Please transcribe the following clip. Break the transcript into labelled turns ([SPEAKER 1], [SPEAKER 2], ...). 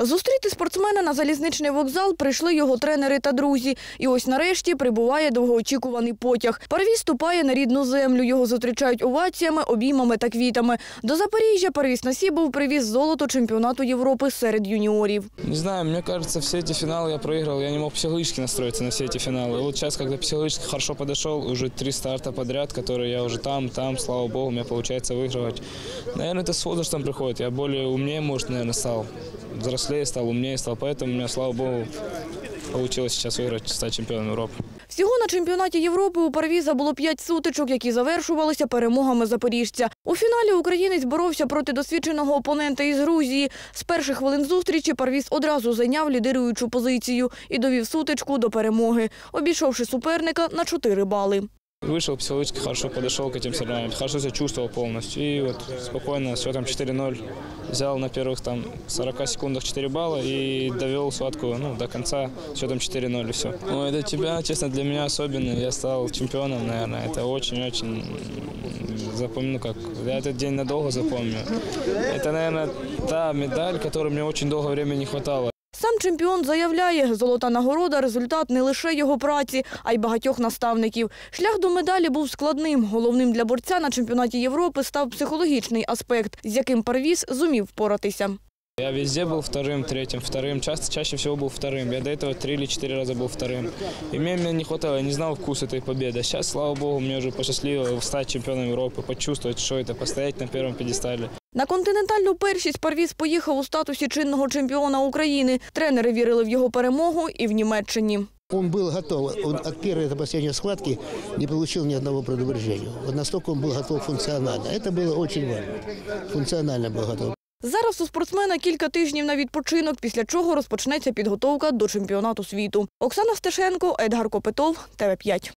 [SPEAKER 1] Зустріти спортсмена на залізничний вокзал прийшли його тренери та друзі. І ось нарешті прибуває довгоочікуваний потяг. Парвіз ступає на рідну землю. Його зустрічають оваціями, обіймами та квітами. До Запоріжжя Парвіз Насібов привіз золото чемпіонату Європи серед юніорів.
[SPEAKER 2] Не знаю, мне кажется, все эти финалы я проиграл. Я не мог психологически настроиться на все эти финалы. И вот сейчас, когда психологически хорошо подошел, уже три старта подряд, которые я уже там, там, слава богу, у меня получается выигрывать. Наверное, это с возрастом приходит. Я более умнее, может, наверное, стал. Взрослее стал, умнее стал. Поэтому у меня, слава богу, получилось сейчас выиграть, стать чемпионом Европы.
[SPEAKER 1] Всього на чемпіонаті Європи у Парвіза було п'ять сутичок, які завершувалися перемогами запоріжця. У фіналі українець боровся проти досвідченого опонента із Грузії. З перших хвилин зустрічі Парвіз одразу зайняв лідируючу позицію і довів сутичку до перемоги, обійшовши суперника на 4 бали.
[SPEAKER 2] Вышел психологически хорошо, подошел к этим соревнованиям, хорошо себя чувствовал полностью. И вот спокойно с счетом 4-0 взял на первых там 40 секундах 4 балла и довел схватку ну, до конца с счетом 4-0 и все. Ну, это тебя, честно, для меня особенно. Я стал чемпионом, наверное. Это очень-очень запомню, как я этот день надолго запомню. Это, наверное, та медаль, которой мне очень долгое время не хватало.
[SPEAKER 1] Сам чемпіон заявляє, золота нагорода – результат не лише його праці, а й багатьох наставників. Шлях до медалі був складним. Головним для борця на чемпіонаті Європи став психологічний аспект, з яким Парвіз зумів впоратися.
[SPEAKER 2] Я везде был вторым, третьим, вторым. Часто, чаще всего был вторым. Я до этого три или четыре раза был вторым. И мне, мне не хватало, я не знал вкус этой победы. Сейчас, слава богу, мне уже посчастливило стать чемпионом Европы, почувствовать, что это, постоять на первом пьедестале.
[SPEAKER 1] На континентальну першість Парвіз поїхав у статусі чинного чемпіона України. Тренери вірили в його перемогу і в Німеччині.
[SPEAKER 3] Он был готов. Он от первой до последней схватки не получил ни одного предупреждения. Вот настолько он был готов функционально. Это было очень важно. Функционально был готов.
[SPEAKER 1] Зараз у спортсмена кілька тижнів на відпочинок, після чого розпочнеться підготовка до чемпіонату світу. Оксана Стешенко, Едгар Копитов, ТВ5.